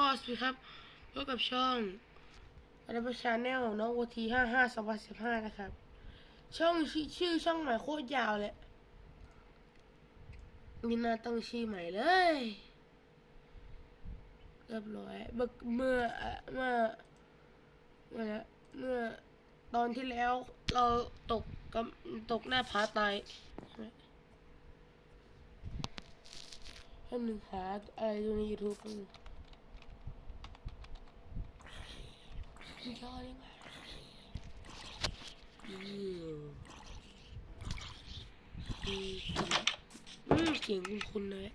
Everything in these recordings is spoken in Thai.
ก็สวัสดีครับพบกับช่องอัลบั้มชาแนลน้องโอทีห้าห้าสองพันสิบห้านะครับ ช่องชื่อชื่อช่องใหม่โคตรยาวเลยนี่น่าตั้งชื่อใหม่เลยเรียบร้อยเมื่อเมื่อเมื่อเมื่อเมื่อตอนที่แล้วเราตกกับตกหน้าผาตายใช่ไหมให้หนึ่งหาอะไรดูในยูทูบกัน งยอดยังไงอืมอืมอืมเสียงคุณคุณเลย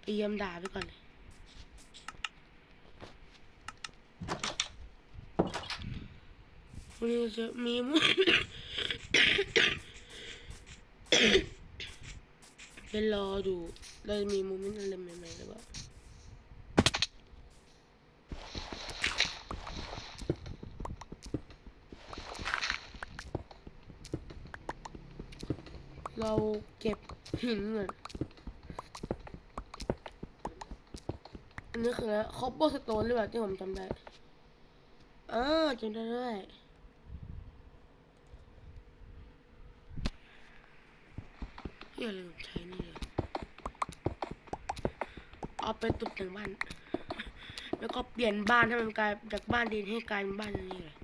ไปเยี่ยมด่าไปก่อนเลยวันนี้จะมีมุไปรอดูเราจะมีโมเมนต์อะไรใหม่ๆ เราเก็บหินก่อนอันนี้คืออะไรคอปเปอร์สโตนหรือเปล่าที่ผมจำได้อ่าจำได้ด้วยอย่าลืมใช้นี่เลยเอาไปตกแต่งบ้าน แล้วก็เปลี่ยนบ้านให้มันกลายจากบ้านดินให้กลายเป็นบ้านนี้เลย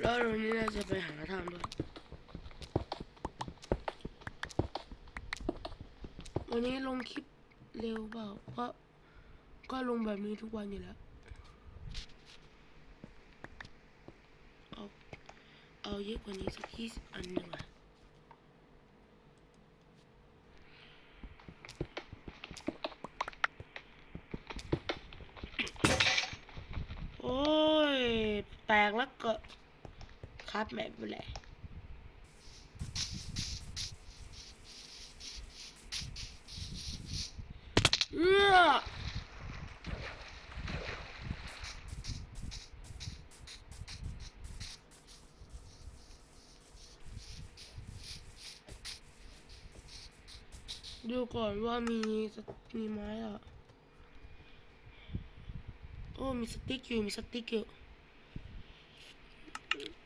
แล้ววั นี้เราจะไปหาทำด้วยวันนี้ลงคลิปเร็วเปล่าเพราะก็ลงแบบนี้ทุกวันอยู่แล้ว เอาเอาเยอะกว่านี้สักยี่สิบอันหนึ่งอะโอ้ย แตกแล้วก็ ครับไม่เป็นไรเออดูก่อนว่ามีสมีไม้อะโอ้มีสติ๊กอยู่มีสติ๊กอยู่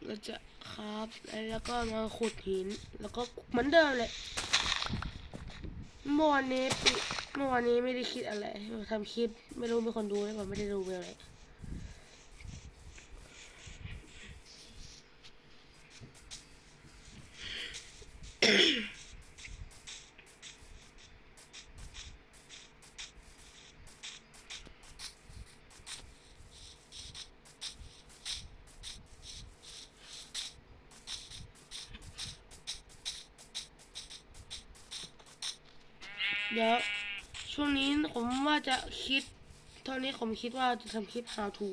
เราจะครับแล้วก็มาขุดหิน แล้วก็เหมือนเดิมเลยเมื่อวานนี้ปิเมื่อวานนี้ไม่ได้คิดอะไรทำคลิปไม่รู้มีคนดูหรือเปล่าไม่ได้ดูเลย เดี๋ยวช่วงนี้ผมว่าจะคิดตอนนี้ผมคิดว่าจะทำคลิป how to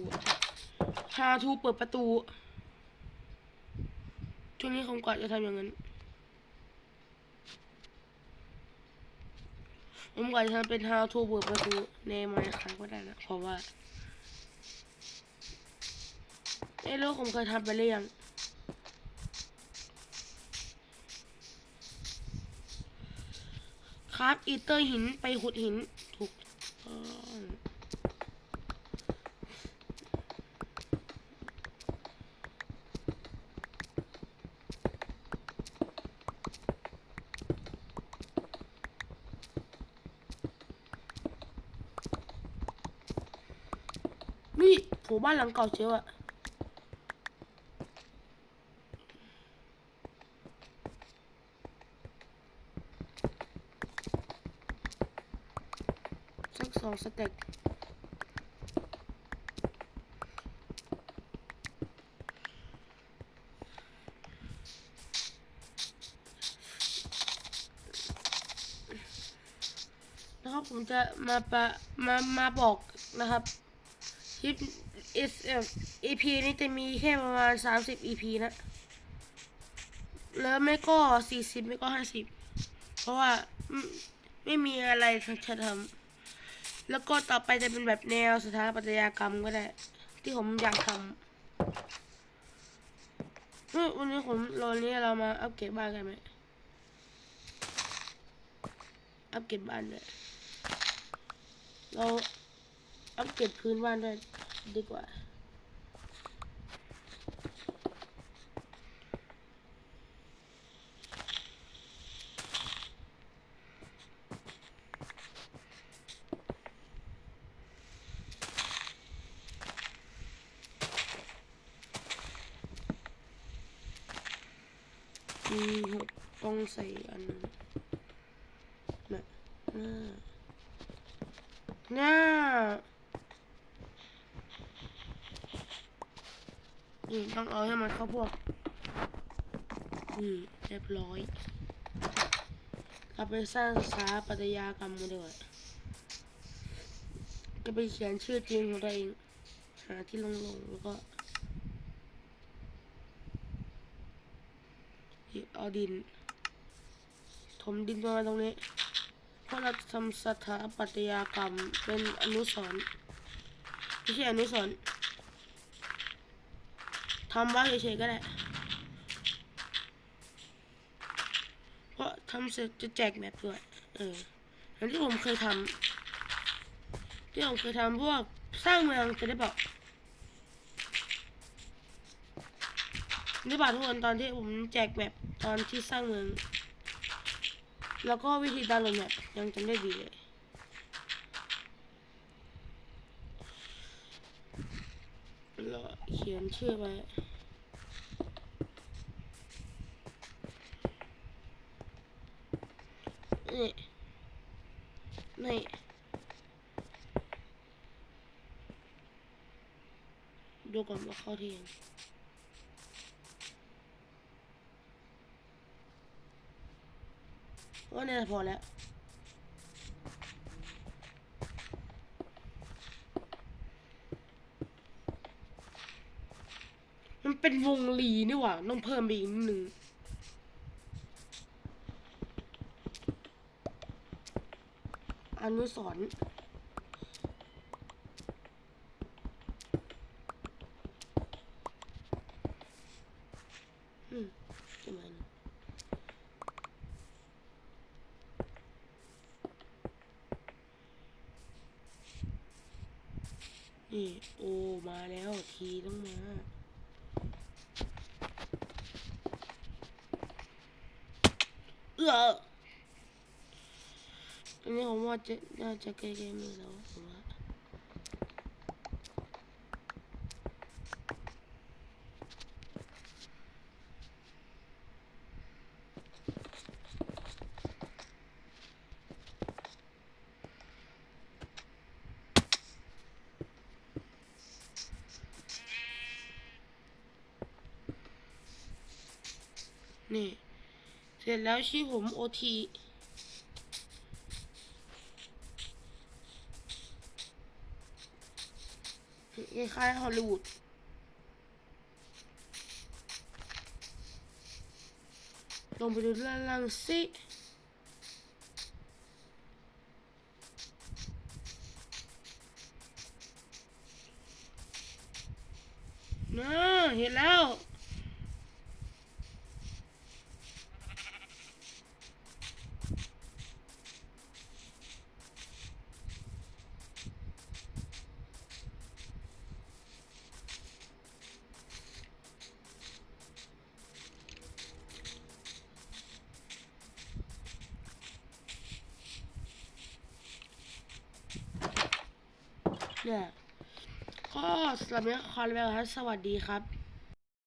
how to เปิดประตู ช่วงนี้ผมกะจะทำอย่างนั้น ผมกะจะทำเป็น how to เปิดประตูในไมค์ครับก็ได้นะ เพราะว่าเอ้รู้ผมเคยทำไปหรือยัง ครับอีเตอร์หินไปขุดหินถูกต้องนี่ผูบ้านหลังเก่าเชียวอะ สักสองสเต็กนะครับผมจะมาปะมามาบอกนะครับคลิป S EP นี้จะมีแค่ประมาณสามสิบ EP นะแล้วไม่ก็สี่สิบไม่ก็ห้าสิบเพราะว่าไม่ไม่มีอะไรจะทำ แล้วก็ต่อไปจะเป็นแบบแนวสถาปัตยกรรมก็ได้ ที่ผมอยากทเฮ้ยวันนี้ผมรอนนี้เรามาอัปเกรดบ้านกันไหมอัปเกรดบ้านด้วยเราอัปเกรดพื้นบ้านด้วยดีกว่า มีหกต้องใส่อันนึงน่ะหน้า หน้า นี่ต้องเอาให้มันเข้าพวก นี่เรียบร้อยเราไปสร้างสถาปัตยกรรมกันดีกว่าจะไปเขียนชื่อจริงของตัวเอง หาที่ลงๆแล้วก็ เอาดิน ถมดินมาตรงนี้ เพราะเราทำสถาปัตยกรรมเป็นอนุสรณ์ไม่ใช่อนุสรณ์ทำไว้เฉยๆก็ได้ เพราะทำเสร็จจะแจกแบบด้วย เอออันที่ผมเคยทำที่ผมเคยทำพวกสร้างเมืองจะได้บอกนี่ป่ะทุกคนตอนที่ผมแจกแบบ ตอนที่สร้างเมือง แล้วก็วิธีดาวน์โหลดแบบยังจำได้ดีเลย แล้วเขียนชื่อไว้นี่นี่ดูก่อนว่าเข้าที่ยัง ว่าเนี่ยพอแล้วมันเป็นวงลีนี่หว่าต้องเพิ่มไปอีกนิดนึงอนุสรณ์อืมจะมานะ นี่ โอมาแล้วทีต้องมาเอออันนี้ผมว่าจะน่าจะใกล้ๆมือแล้วผมว่านี่ เสร็จแล้วชื่อผมโอทีคล้ายๆฮอลลีวูดลงไปดูด้านล่างสิน่าเห็นแล้ว เนี่ยก็สำหรับนี้ขอลาไปก่อนครับสวัสดีครับ